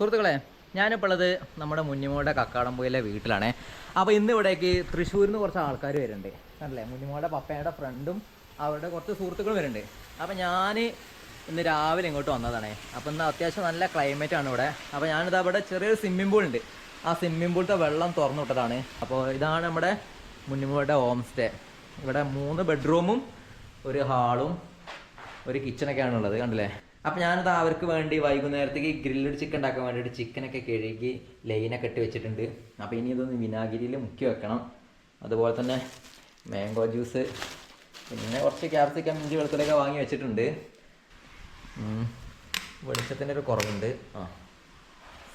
സുഹൃത്തുക്കളെ ഞാനിപ്പോൾ ഉള്ളത് നമ്മുടെ മുന്നിമോടെ കക്കാടംപൊയിലെ വീട്ടിലാണേ. അപ്പോൾ ഇന്ന് ഇവിടേക്ക് തൃശ്ശൂരിൽ നിന്ന് കുറച്ച് ആൾക്കാർ വരുന്നുണ്ട്. അല്ലേ മുന്നിമോടെ പപ്പയുടെ ഫ്രണ്ടും അവരുടെ കുറച്ച് സുഹൃത്തുക്കളും വരുന്നുണ്ട്. അപ്പോൾ ഞാൻ ഇന്ന് രാവിലെ ഇങ്ങോട്ട് വന്നതാണേ. അപ്പോൾ ഇന്ന് അത്യാവശ്യം നല്ല ക്ലൈമറ്റ് ആണ് ഇവിടെ. അപ്പോൾ ഞാനിത് അവിടെ ചെറിയൊരു സ്വിമ്മിംഗ് പൂൾ ഉണ്ട്. ആ സ്വിമ്മിംഗ് പൂളത്തെ വെള്ളം തുറന്നു വിട്ടതാണ്. അപ്പോൾ ഇതാണ് നമ്മുടെ മുന്നിമോടെ ഹോം സ്റ്റേ ഇവിടെ മൂന്ന് ബെഡ്റൂമും ഒരു ഹാളും ഒരു കിച്ചണൊക്കെയാണുള്ളത് കണ്ടില്ലേ? അപ്പം ഞാനത് അവർക്ക് വേണ്ടി വൈകുന്നേരത്തേക്ക് ഗ്രില്ലഡ് ചിക്കൻ ഉണ്ടാക്കാൻ വേണ്ടിയിട്ട് ചിക്കനൊക്കെ കഴുകി ലൈനൊക്കെ ഇട്ട് വെച്ചിട്ടുണ്ട്. അപ്പോൾ ഇനി ഇതൊന്ന് വിനാഗിരിയിൽ മുക്കി വെക്കണം. അതുപോലെ തന്നെ മാംഗോ ജ്യൂസ് പിന്നെ കുറച്ച് ക്യാപ്സിക്കം ഇഞ്ചി വെളുത്തുള്ളിയൊക്കെ വാങ്ങി വെച്ചിട്ടുണ്ട്. വെളിച്ചത്തിന്റെ ഒരു കുറവുണ്ട്. ആ.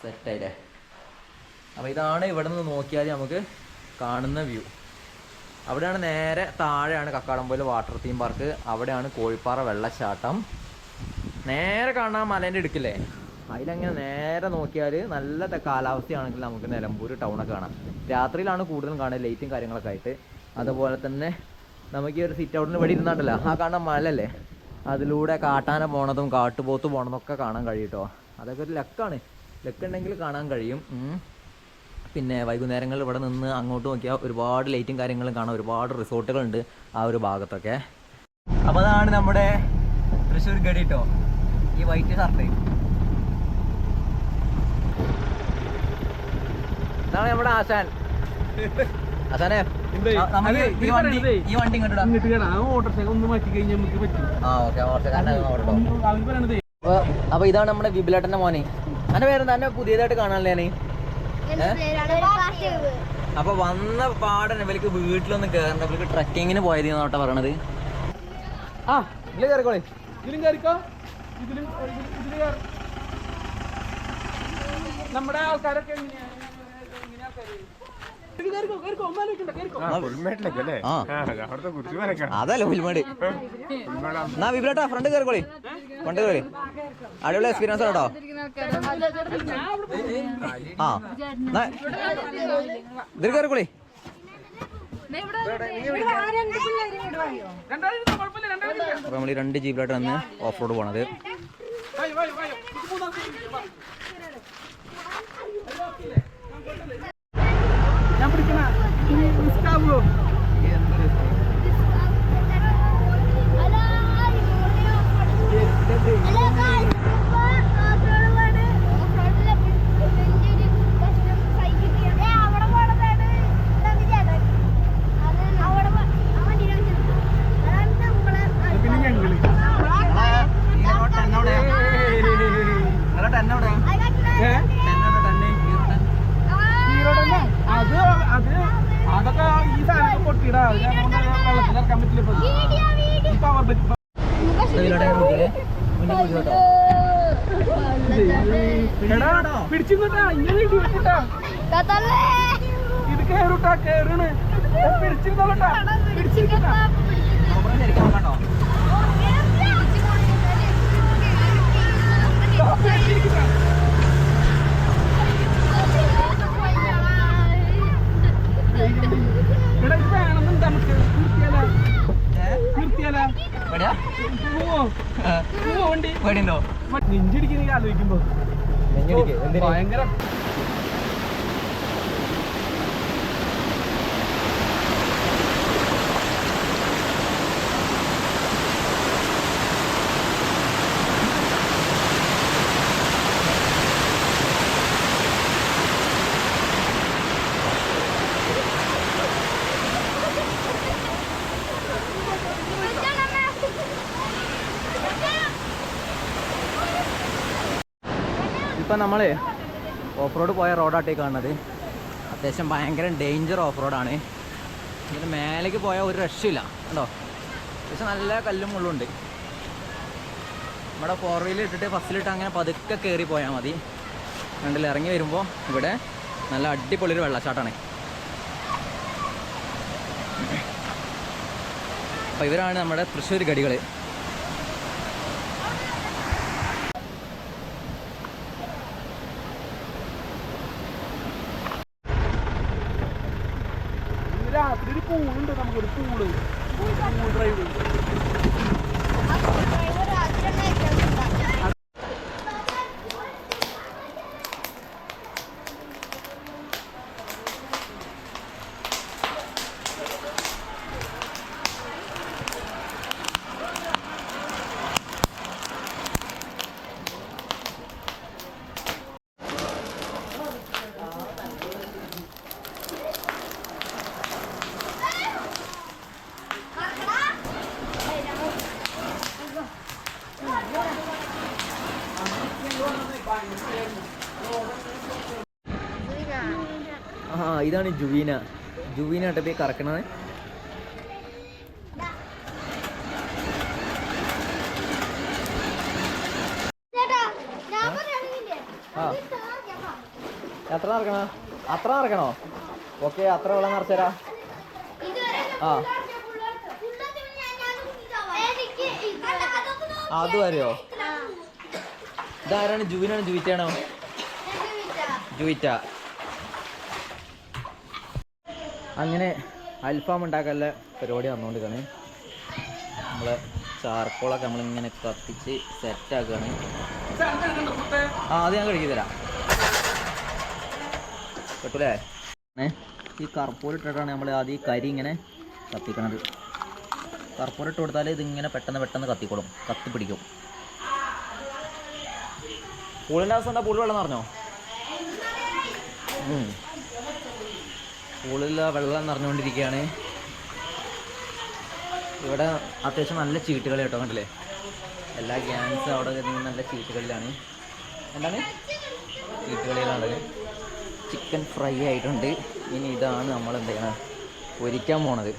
സെറ്റായില്ലേ? അപ്പോൾ ഇതാണ് ഇവിടെ നിന്ന് നോക്കിയാൽ നമുക്ക് കാണുന്ന വ്യൂ. അവിടെയാണ് നേരെ താഴെയാണ് കക്കാടംപോയിൽ വാട്ടർ തീം പാർക്ക്. അവിടെയാണ് കോഴിപ്പാറ വെള്ളച്ചാട്ടം. നേരെ കാണാൻ മലേന്റെ ഇടുക്കില്ലേ? അതിലങ്ങനെ നേരെ നോക്കിയാൽ നല്ല കാലാവസ്ഥയാണെങ്കിൽ നമുക്ക് നിലമ്പൂർ ടൗണൊക്കെ കാണാം. രാത്രിയിലാണ് കൂടുതലും കാണുക ലൈറ്റും കാര്യങ്ങളൊക്കെ ആയിട്ട്. അതുപോലെ തന്നെ നമുക്ക് ഈ ഒരു സിറ്റ് ഔട്ടിന് വഴി ഇരുന്നാണ്ടല്ലോ. ആ കാണാൻ മലല്ലേ അതിലൂടെ കാട്ടാന പോണതും കാട്ടുപോത്ത് പോണതൊക്കെ കാണാൻ കഴിയും കേട്ടോ അതൊക്കെ ഒരു ലക്കാണ്. ലക്കുണ്ടെങ്കിൽ കാണാൻ കഴിയും. പിന്നെ വൈകുന്നേരങ്ങളിൽ ഇവിടെ നിന്ന് അങ്ങോട്ട് നോക്കിയാൽ ഒരുപാട് ലൈറ്റും കാര്യങ്ങളും കാണാം ഒരുപാട് റിസോർട്ടുകളുണ്ട് ആ ഒരു ഭാഗത്തൊക്കെ. അപ്പോൾ അതാണ് നമ്മുടെ തൃശ്ശൂർ ഗഡി കേട്ടോ ഈ വൈറ്റ് ഷർട്ട് ഇതാണ് നമ്മുടെ ആശാൻ. ആശാനെ ഈ വണ്ടി ഈ വണ്ടി ഇങ്ങോട്ട് അപ്പൊ ഇതാണ് നമ്മുടെ വിപുലേട്ടന്റെ മോനെ. അന്റെ പേരെന്താ? തന്നെ പുതിയതായിട്ട് കാണാനല്ലേ അപ്പൊ വന്ന പാടൻ ഇവർക്ക് വീട്ടിലൊന്നും കേറണ്ട. ഇവർക്ക് ട്രക്കിങ്ങിന് പോയത് നോട്ടാ പറയണത്. ആ ഇല്ല കയറിക്കോളെ ഇതിലും കയറിക്കോ ഇതിലും ഇതിലും ഇതിൽ നമ്മുടെ ആൾക്കാരൊക്കെ എങ്ങനെയാ? എങ്ങനെയാ അതല്ല പുൽമേട് എന്നാ വിപിലേട്ടാ ഫ്രണ്ട് കയറിക്കോളി ഫ്രണ്ട് കയറി അടിപൊളി എക്സ്പീരിയൻസ് കേട്ടോ? ആ ഇതിൽ കയറിക്കോളി നമ്മൾ ഈ രണ്ട് ജീപ്പിലായിട്ട് വന്ന് ഓഫ് റോഡ് പോണത്. വായോ വായോ വായോ ഇത് മൂന്നാം. ഞാൻ പിടിക്കണ റിസ്ക് ആവുമോ വണ്ടി. പേടിയുണ്ടോ? നെഞ്ചിടിക്കുന്ന ആലോചിക്കുമ്പോ ഭയങ്കര നമ്മൾ ഓഫ് റോഡ് പോയ റോഡാട്ടേ കാണുന്നത്. അത്യാവശ്യം ഭയങ്കര ഡേഞ്ചർ ഓഫ് റോഡാണ് ഇതിന് മേലേക്ക് പോയാൽ ഒരു രക്ഷയില്ല. കണ്ടോ? അത്യാവശ്യം നല്ല കല്ലും മുള്ളുണ്ട്. നമ്മുടെ ഫോർ വീലർ ഇട്ടിട്ട് ഫസ്റ്റിലിട്ട് അങ്ങനെ പതുക്കെ കയറി പോയാൽ മതി. രണ്ടിൽ ഇറങ്ങി വരുമ്പോൾ ഇവിടെ നല്ല അടിപൊളി ഒരു വെള്ളച്ചാട്ടമാണ് അപ്പോൾ ഇവരാണ് നമ്മുടെ തൃശ്ശൂർ ഗടികൾ ഇന്ന് രാത്രി ഒരു പൂളുണ്ട് നമുക്കൊരു പൂൾ പൂൾ ഡ്രൈവ് ആ ഇതാണ് ജുവീന. ജുവീന ആട്ടെ പോയി കറക്കണത്. എത്ര നിറക്കണ അത്ര നിറക്കണോ ഓക്കെ അത്ര വെള്ളം നിറച്ചരാ ആ. അത് വരെയോ ഇതാരാണ് ജുവിനാണ് ജുവിറ്റാണോ ജുവിറ്റ. അങ്ങനെ അൽഫാം ഉണ്ടാക്കാനുള്ള പരിപാടി വന്നുകൊണ്ടിരിക്കുകയാണ് നമ്മൾ ചാർക്കോളൊക്കെ നമ്മളിങ്ങനെ കത്തിച്ച് സെറ്റാക്കുകയാണ്. ആ അത് ഞാൻ കഴുകി തരാം. കേട്ടൂലേ ഈ കർപ്പൂർ ഇട്ടിട്ടാണ് നമ്മൾ ആദ്യം ഈ കരി ഇങ്ങനെ കത്തിക്കണത്. കർപ്പൂർ ഇട്ട് കൊടുത്താൽ ഇതിങ്ങനെ പെട്ടെന്ന് പെട്ടെന്ന് കത്തിക്കോളും. കത്തി പിടിക്കും. പൂളിന്റെ അവസ്ഥ എന്താ? പൂളി വെള്ളം നിറഞ്ഞോ. പൂളിൽ വെള്ളം നിറഞ്ഞുകൊണ്ടിരിക്കുകയാണ്. ഇവിടെ അത്യാവശ്യം നല്ല ചീട്ടുകൾ കേട്ടോ കണ്ടില്ലേ? എല്ലാ ഗ്യാൻസ് അവിടെ വരുന്നത് നല്ല ചീട്ടുകളിലാണ്. എന്താണ്? ചീട്ടുകളിലാണുള്ളത് ചിക്കൻ ഫ്രൈ ആയിട്ടുണ്ട്. ഇനി ഇതാണ് നമ്മൾ എന്ത് ചെയ്യണം പൊരിക്കാൻ പോണത്.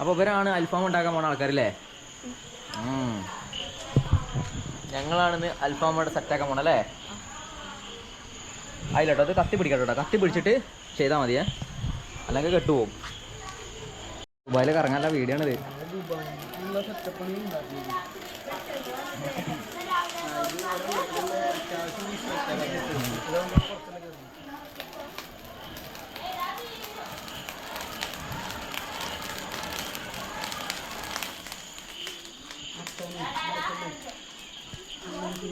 അപ്പോൾ ഇവരാണ് അൽഫാം ഉണ്ടാക്കാൻ പോണ ആൾക്കാരല്ലേ. ഞങ്ങളാണിന്ന് അൽഫാം ഇവിടെ സെറ്റാക്കാൻ പോണല്ലേ അതിലോട്ടോ അത് കത്തി പിടിക്കട്ടോ കേട്ടോ കത്തി പിടിച്ചിട്ട് ചെയ്താൽ മതിയേ. അല്ലെങ്കിൽ കെട്ടുപോകും. ദുബായിൽ കറങ്ങാനുള്ള വീഡിയോ ആണിത് സെറ്റപ്പാണ്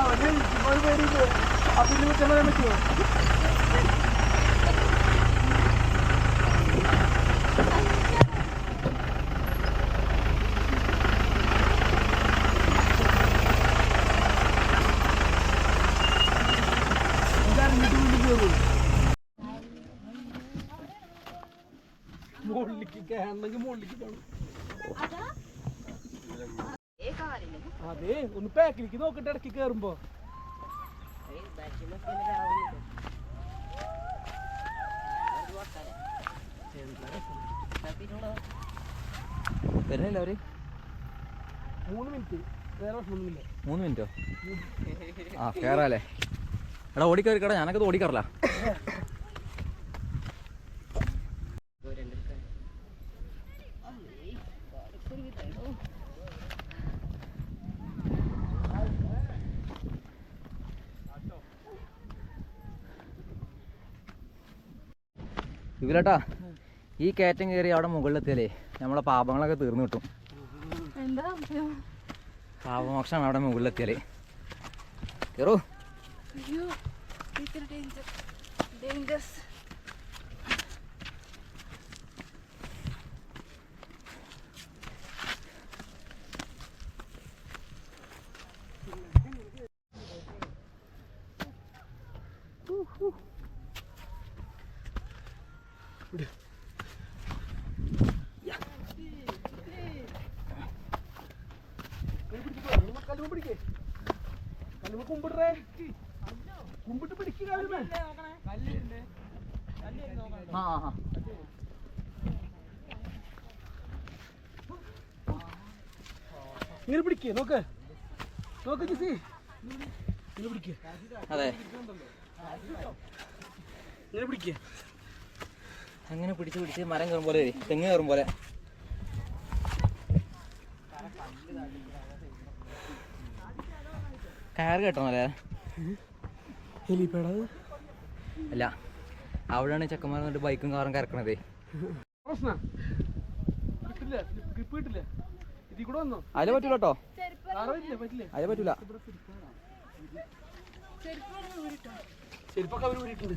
അവന് ഒരു പേടിയില്ല അതിന് കുറ്റം പറയാൻ പറ്റുമോ മുകളിലേക്ക് കയറണമെങ്കിൽ മുകളിലേക്ക് പോകണം അതെ ഒന്ന് പാക്കിലേക്ക് നോക്കട്ടെ ഇടയ്ക്ക് കയറുമ്പോ വരുന്നില്ല അവർ? മൂന്ന് മിനിറ്റ് വേറെ പ്രശ്നമൊന്നുമില്ല. മൂന്ന് മിനിറ്റോ ആ കയറാല്ലേ എടാ ഓടിക്കയറി കടാ ഞാനൊക്കെ ഓടിക്കറില്ല ഇവരട്ടാ ഈ കയറ്റം കയറി അവിടെ മുകളിലെത്തിയാലേ നമ്മളെ പാപങ്ങളൊക്കെ തീർന്നു കിട്ടും. പാപമോക്ഷമാണ് അവിടെ മുകളിലെത്തിയാലേ. കയറൂ ഇത്ര ഡേഞ്ചർ കുമ്പിടേ കുമ്പിട്ട് പിടിക്കുക ആ ആ. ഇങ്ങനെ പിടിക്കേ നോക്ക്. നോക്ക് ജിസി. ഇങ്ങനെ പിടിക്കേ. അതെ. ഇങ്ങനെ പിടിക്കേ. അങ്ങനെ പിടിച്ച് പിടിച്ച് മരം കയറും പോലെ തെങ്ങ് കയറും പോലെ. കയറ് കേട്ടോ അല്ലേ ഹെലിപ്പാഡ് അല്ല അവിടെയാണ് ചെക്കന്മാർ എന്നിട്ട് ബൈക്കും കാറും കറക്കണത്. അതിലെ പറ്റൂല കേട്ടോ. പറ്റില്ല പറ്റില്ല? അതിലെ പറ്റൂല. ചെരുപ്പൊക്കെ അവർ ഊരിയിട്ടുണ്ട്.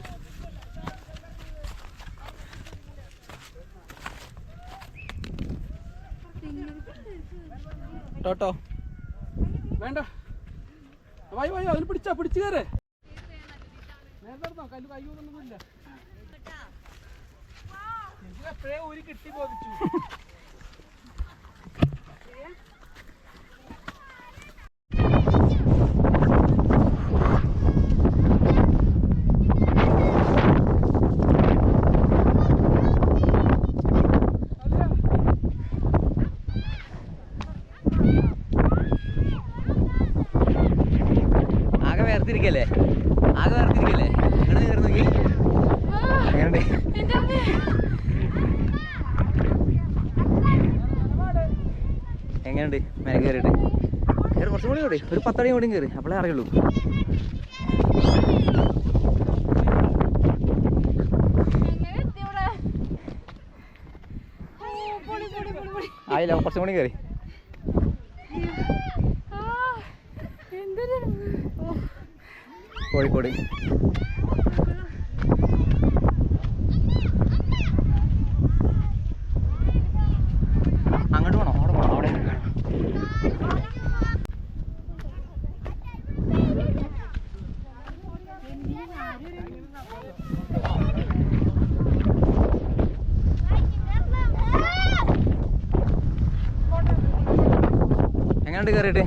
ടോട്ടോ വേണ്ട. വായി വായി അതിൽ പിടിച്ചാ പിടിച്ചു കയറേ നേരത്തെ കല്ല് കൈ ഒന്നുമില്ല എപ്പോഴേ ഒരു കിട്ടി ബോധിച്ചു. ആകെ ആകെ വേർതിരിക്കല്ലേ? അങ്ങനെ കയറി നോക്കി. എങ്ങനെയുണ്ട്? മേലെ കയറിയിട്ട്. കയറി കുറച്ചും കൂടി കൂടി ഒരു പത്തടി കൂടി കയറി. അപ്പോഴേ അറിയുള്ളൂ. ആയില്ല കുറച്ചും കൂടി കയറി. കോഴിക്കോട്. അങ്ങോട്ട് എങ്ങനെയുണ്ട് കയറിയിട്ട്?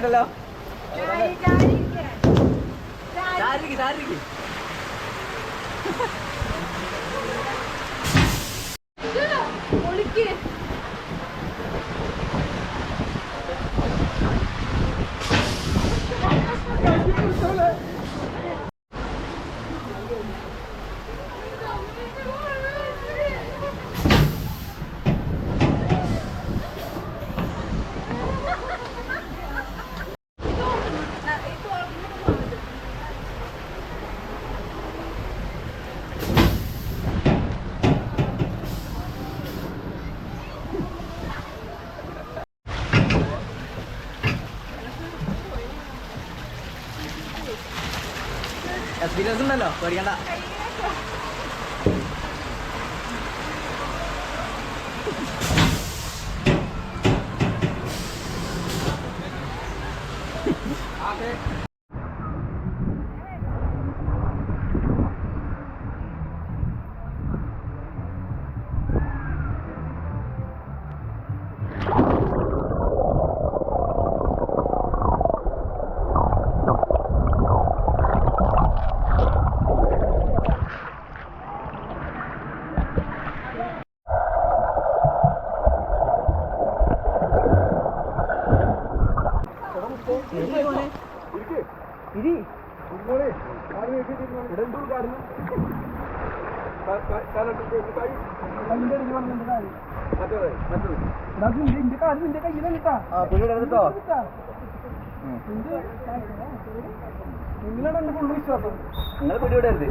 വിറക്കണ്ടല്ലോ കിലോസ് ഉണ്ടല്ലോ പേടിക്കണ്ട. നിങ്ങളുടെ ഫുൾ വിശ്വാസം. നിങ്ങൾ പിടിവിടരുത്.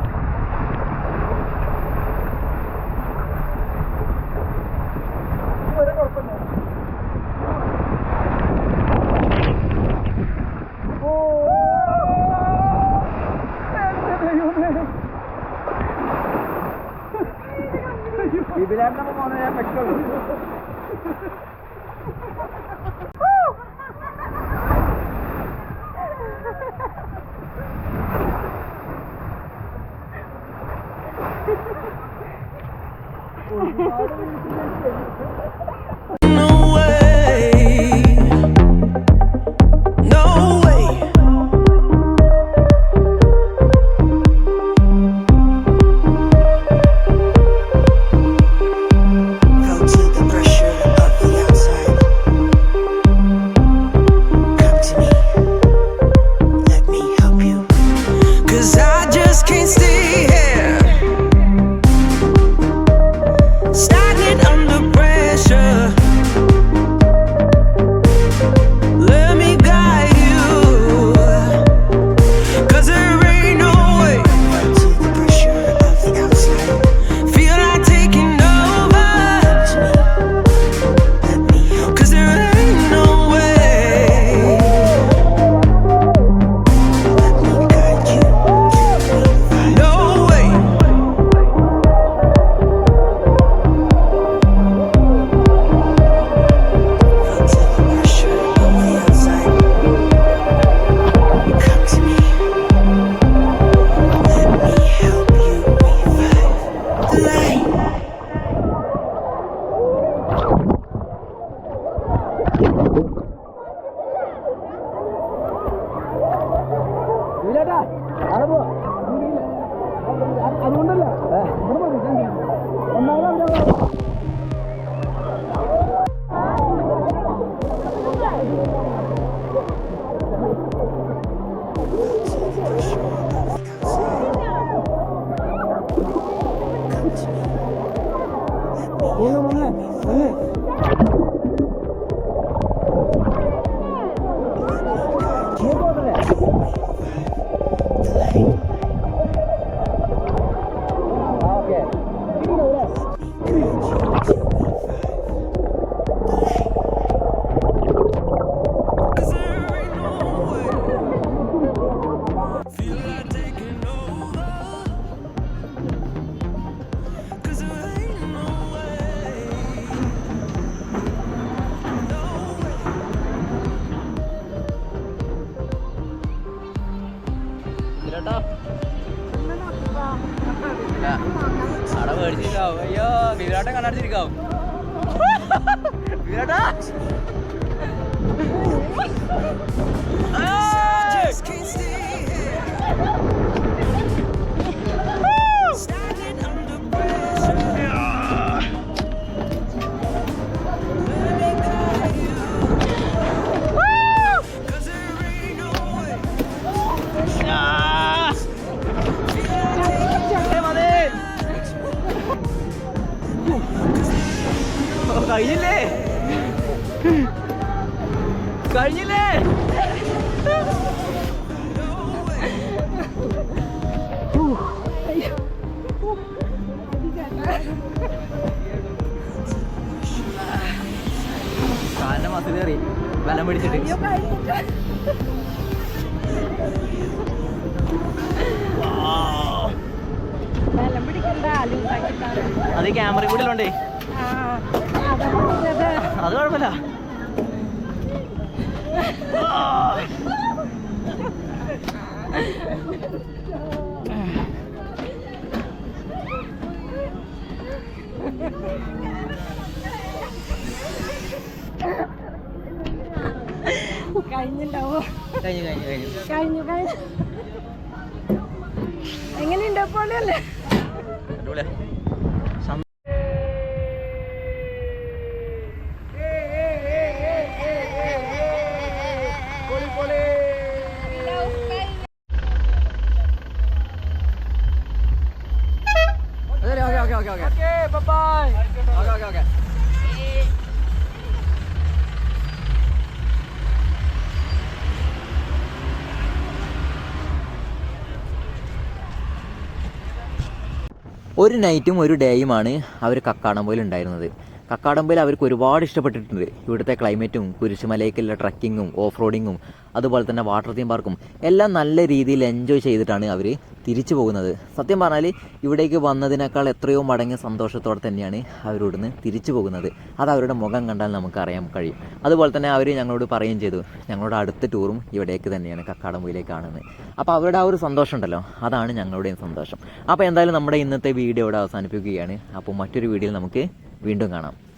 ハハハハ! কানাডার গাঁও കഴിഞ്ഞിണ്ടാവോ? കഴിഞ്ഞു കഴിഞ്ഞു കഴിഞ്ഞു. കഴിഞ്ഞു എങ്ങനെയുണ്ട് പോലെയല്ലേ അടിപൊളിയാ. ഒരു നൈറ്റും ഒരു ഡേയുമാണ് അവർ കക്കാടംപോയിൽ ഉണ്ടായിരുന്നത് കക്കാടംപോയിൽ അവർക്ക് ഒരുപാട് ഇഷ്ടപ്പെട്ടിട്ടുണ്ട്. ഇവിടുത്തെ ക്ലൈമറ്റും കുരിശുമലയ്ക്കുള്ള ട്രക്കിങ്ങും ഓഫ് റോഡിങ്ങും അതുപോലെ തന്നെ വാട്ടർ തീം പാർക്കും എല്ലാം നല്ല രീതിയിൽ എൻജോയ് ചെയ്തിട്ടാണ് അവർ തിരിച്ചു പോകുന്നത്. സത്യം പറഞ്ഞാൽ ഇവിടേക്ക് വന്നതിനേക്കാൾ എത്രയോ മടങ്ങ് സന്തോഷത്തോടെ തന്നെയാണ് അവരിവിടുന്ന് തിരിച്ചു പോകുന്നത്. അത് അവരുടെ മുഖം കണ്ടാൽ നമുക്ക് അറിയാൻ കഴിയും. അതുപോലെ തന്നെ അവർ ഞങ്ങളോട് പറയുകയും ചെയ്തു ഞങ്ങളുടെ അടുത്ത ടൂറും ഇവിടേക്ക് തന്നെയാണ് കക്കാടമ്പയിലേക്കാണെന്ന് അപ്പോൾ അവരുടെ ആ ഒരു സന്തോഷം ഉണ്ടല്ലോ അതാണ് ഞങ്ങളുടെയും സന്തോഷം. അപ്പോൾ എന്തായാലും നമ്മുടെ ഇന്നത്തെ വീഡിയോ ഇവിടെ അവസാനിപ്പിക്കുകയാണ്. അപ്പോൾ മറ്റൊരു വീഡിയോയിൽ നമുക്ക് വീണ്ടും കാണാം.